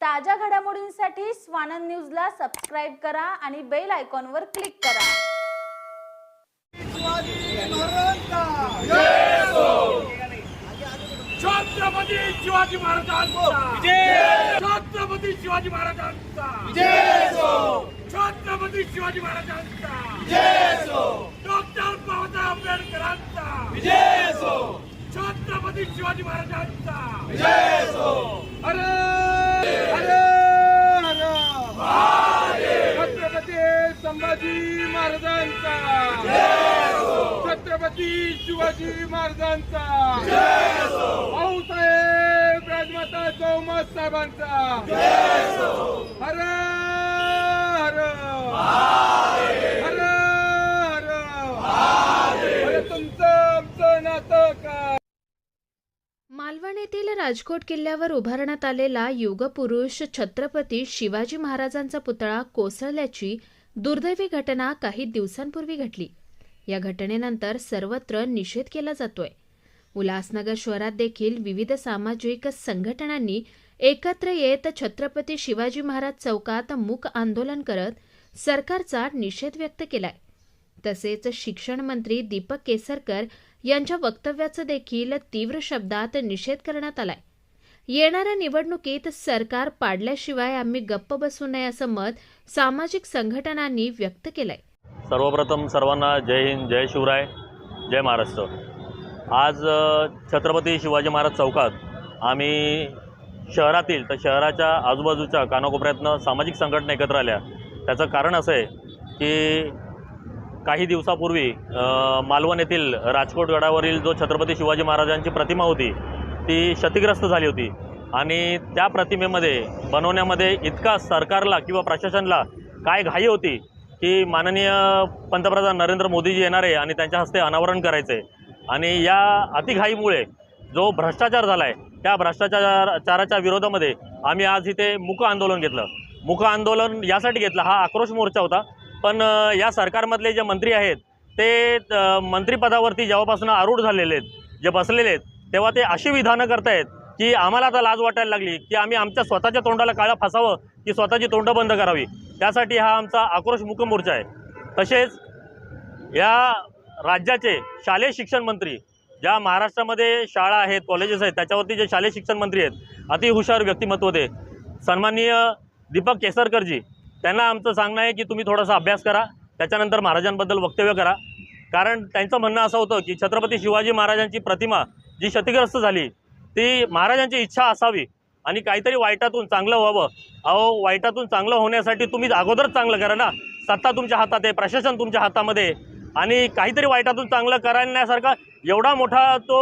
ताज्या घडामोडींसाठी स्वानंद न्यूजला सबस्क्राईब करा आणि बेल आयकॉनवर क्लिक करा. छत्रपती शिवाजी महाराजांचा. छत्रपती शिवाजी महाराजांचा. छत्रपती शिवाजी महाराजांचा. डॉक्टर बाबासाहेब आंबेडकरांचा. छत्रपती शिवाजी महाराजांचा. अरे अरे अरे छत्रपती संभाजी महाराजांचा. छत्रपती शिवाजी महाराजांचा. भाऊसाहेब राजमाता चौमत साहेबांचा. हर हर. हर हर. तुमचं आमचं नातं काय? मालवण येथील राजकोट किल्ल्यावर उभारण्यात आलेला युगपुरुष छत्रपती शिवाजी महाराजांचा पुतळा कोसळल्याची दुर्दैवी घटना काही दिवसांपूर्वी घडली. या घटनेनंतर सर्वत्र निषेध केला जातोय. उल्हासनगर शहरात देखील विविध सामाजिक संघटनांनी एकत्र येत छत्रपती शिवाजी महाराज चौकात मूक आंदोलन करत सरकारचा निषेध व्यक्त केलाय. तसेच शिक्षण मंत्री दीपक केसरकर यांच्या वक्तव्याचं देखील तीव्र शब्दात निषेध करण्यात आलाय. येणाऱ्या निवडणुकीत सरकार पाडल्याशिवाय आम्ही गप्प बसू नये असं मत सामाजिक संघटनांनी व्यक्त केलंय. सर्वप्रथम सर्वांना जय हिंद जय शिवराय जय महाराष्ट्र. आज छत्रपती शिवाजी महाराज चौकात आम्ही शहरातील तर शहराच्या आजूबाजूच्या कानाकोपऱ्यातनं सामाजिक संघटना एकत्र आल्या. त्याचं कारण असं आहे की काही दिवसापूर्वी मालवण येथील राजकोट गडावरील जो छत्रपती शिवाजी महाराजांची प्रतिमा होती ती क्षतिग्रस्त झाली होती. आणि त्या प्रतिमेमध्ये बनवण्यामध्ये इतका सरकारला किंवा प्रशासनाला काय घाई होती की माननीय पंतप्रधान नरेंद्र मोदीजी येणार आहे आणि त्यांच्या हस्ते अनावरण करायचं. आहे आणि या अतिघाईमुळे जो भ्रष्टाचार झाला आहे त्या भ्रष्टाचाराच्या विरोधामध्ये आम्ही आज इथे मुक आंदोलन घेतलं. मुक आंदोलन यासाठी घेतलं. हा आक्रोश मोर्चा होता. पण या सरकारमधले जे मंत्री आहेत ते अ, मंत्रिपदावरती जेव्हापासून आरूढ झालेले आहेत जे बसलेले आहेत तेव्हा ते अशी विधानं करतायत की आम्हाला आता लाज वाटायला लागली की आम्ही आमच्या स्वतःच्या तोंडाला काळा फासावं की स्वतःची तोंड बंद करावी. त्यासाठी हा आमचा आक्रोश मुक मोर्चा आहे. तसेच या राज्याचे शालेय शिक्षण मंत्री ज्या महाराष्ट्रामध्ये शाळा आहेत कॉलेजेस आहेत त्याच्यावरती जे शालेय शिक्षण मंत्री आहेत अतिहुशार व्यक्तिमत्व होते सन्माननीय दीपक केसरकरजी त्यांना आमचं सांगणं आहे की तुम्ही थोडासा अभ्यास करा त्याच्यानंतर महाराजांबद्दल वक्तव्य करा. कारण त्यांचं म्हणणं असं होतं की छत्रपती शिवाजी महाराजांची प्रतिमा जी क्षतिग्रस्त झाली ती महाराजांची इच्छा असावी आणि काहीतरी वाईटातून चांगलं व्हावं. अहो वाईटातून चांगलं होण्यासाठी तुम्ही अगोदरच चांगलं करा ना. सत्ता तुमच्या हातात आहे प्रशासन तुमच्या हातामध्ये आणि काहीतरी वाईटातून चांगलं करण्यासारखा एवढा मोठा तो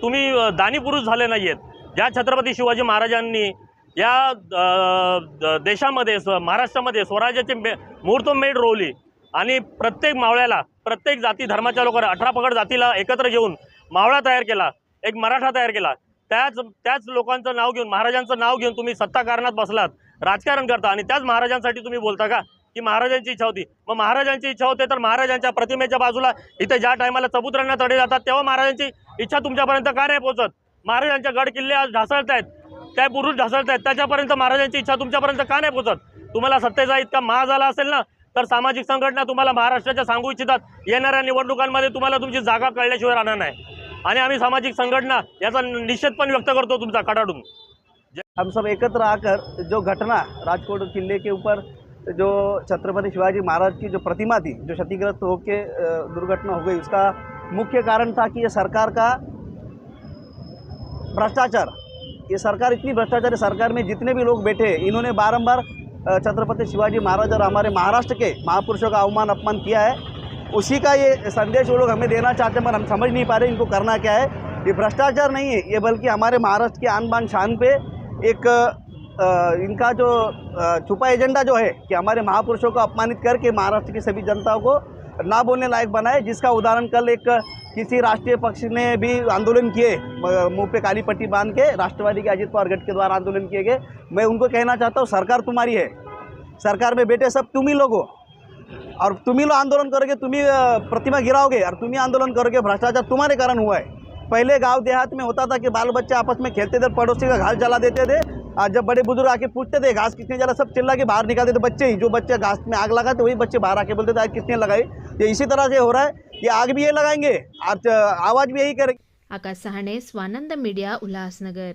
तुम्ही दानीपुरुष दानी पुरुष झाले नाही आहेत ज्या छत्रपती शिवाजी महाराजांनी या द- देशामध्ये स्व महाराष्ट्रामध्ये स्वराज्याची मे मुहूर्तमेढ रोवली आणि प्रत्येक मावळ्याला प्रत्येक जाती धर्माच्या लोकांना अठरा पकड जातीला एकत्र घेऊन मावळा तयार केला एक मराठा तयार केला. त्याच त्याच लोकांचं नाव घेऊन महाराजांचं नाव घेऊन तुम्ही सत्ता कारणात बसलात राजकारण करता आणि त्याच महाराजांसाठी तुम्ही बोलता का? की महाराजांची इच्छा होती. मग महाराजांची इच्छा होते तर महाराजांच्या प्रतिमेच्या बाजूला इथे ज्या टायमाला चबुतऱ्यांना तडे जातात तेव्हा महाराजांची इच्छा तुमच्यापर्यंत का नाही पोहोचत? महाराजांच्या गड किल्ले आज ढासळत आहेत त्या पुरुष ढासळत आहेत त्याच्यापर्यंत महाराजांची इच्छा तुमच्यापर्यंत का नाही पोहोचत? तुम्हाला सत्तेचा इतका महा झाला असेल ना तर सामाजिक संघटना तुम्हाला महाराष्ट्राच्या सांगू इच्छितात. येणाऱ्या निवडणुकांमध्ये तुम्हाला तुमची जागा कळल्याशिवाय राहणार नाही. आणि आम्ही सामाजिक संघटना याचा निषेध पण व्यक्त करतो तुमचा कडाडून हम सब एकत्र आकर जो घटना राजकोट किले के ऊपर जो छत्रपति शिवाजी महाराज की जो प्रतिमा थी जो क्षतिग्रस्त होके अ, दुर्घटना हो गई उसका मुख्य कारण था कि ये सरकार का भ्रष्टाचार। ये सरकार इतनी भ्रष्टाचार सरकार में जितने भी लोग बैठे इन्होंने बारंबार छत्रपति शिवाजी महाराज और हमारे महाराष्ट्र के महापुरुषों का अवमान अपमान किया है। उसी का ये संदेश वो लोग हमें देना चाहते हैं, पर हम समझ नहीं पा रहे इनको करना क्या है। ये भ्रष्टाचार नहीं है, ये बल्कि हमारे महाराष्ट्र के आन बान शान पे एक इनका जो छुपा एजेंडा जो है कि हमारे महापुरुषों को अपमानित करके महाराष्ट्र की सभी जनता को ना बोलने लायक बनाए, जिसका उदाहरण कल एक किसी राष्ट्रीय पक्ष ने भी आंदोलन किए मुँह पे काली पट्टी बाँध के, राष्ट्रवादी के अजित पवार गठ के द्वारा आंदोलन किए गए। मैं उनको कहना चाहता हूँ, सरकार तुम्हारी है। सरकार में बेटे सब तुम ही लोग हो। और तुम ही लोग आंदोलन करोगे तुम ही प्रतिमा गिराओगे और तुम ही आंदोलन करोगे भ्रष्टाचार तुम्हारे कारण हुआ है। पहले गाँव देहात में होता था कि बाल बच्चे आपस में खेलते थे, पड़ोसी का घास जला देते थे और जब बड़े बुज़ुर्ग आके पूछते थे, घास किसने जला? सब चिल्ला के बाहर निकालते थे बच्चे ही, जो बच्चे घास में आग लगाते वही बच्चे बाहर आके बोलते थे, आज किसने लगाई? ये इसी तरह से हो रहा है ये आग भी ये लगाएँगे आज आवाज़ भी यही करेंगे। आकाश सहाणे स्वानंद मीडिया, उल्हासनगर।